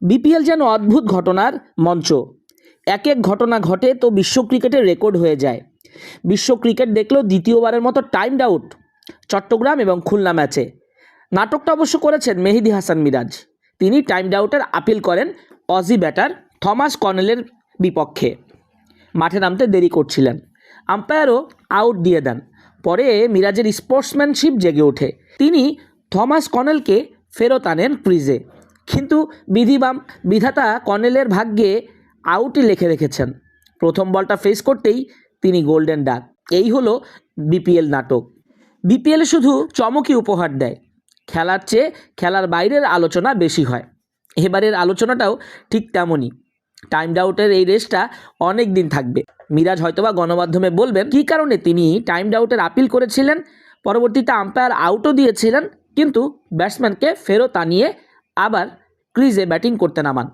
BPL যেন অদ্ভুত ঘটনার মঞ্চ। এক এক ঘটনা ঘটে তো বিশ্ব ক্রিকেটের রেকর্ড হয়ে যায়। বিশ্ব ক্রিকেট দেখলেও দ্বিতীয়বারের মতো টাইমড আউট চট্টগ্রাম এবং খুলনা ম্যাচে। নাটকটা অবশ্য করেছেন মেহেদি হাসান মিরাজ। তিনি টাইমড আউটের আপিল করেন অজি ব্যাটার থমাস কর্নেলের বিপক্ষে। মাঠে নামতে দেরি করছিলেন। আম্পায়ারও আউট দিয়ে দেন। পরে মিরাজের স্পোর্টসম্যানশিপ জেগে ওঠে। তিনি থমাস কর্নেলকে ফেরত আনেন ক্রিজে। কিন্তু বিধিবাম বিধাতা কর্নেলের ভাগ্যে আউটই লেখে রেখেছেন। প্রথম বলটা ফেস করতেই তিনি গোল্ডেন ডাক এই হলো বিপিএল নাটক। বিপিএলে শুধু চমকই উপহার দেয়। খেলার চেয়ে খেলার বাইরের আলোচনা বেশি হয়। এবারের আলোচনাটাও ঠিক তেমনই। টাইম ডাউটের এই রেসটা অনেক দিন থাকবে। মিরাজ হয়তোবা গণমাধ্যমে বলবেন, কী কারণে তিনি টাইম ডাউটের আপিল করেছিলেন? পরবর্তীতে আম্পায়ার আউটও দিয়েছিলেন, কিন্তু ব্যাটসম্যানকে ফেরত আনিয়ে আবার ক্রিজে ব্যাটিং করতে নামান।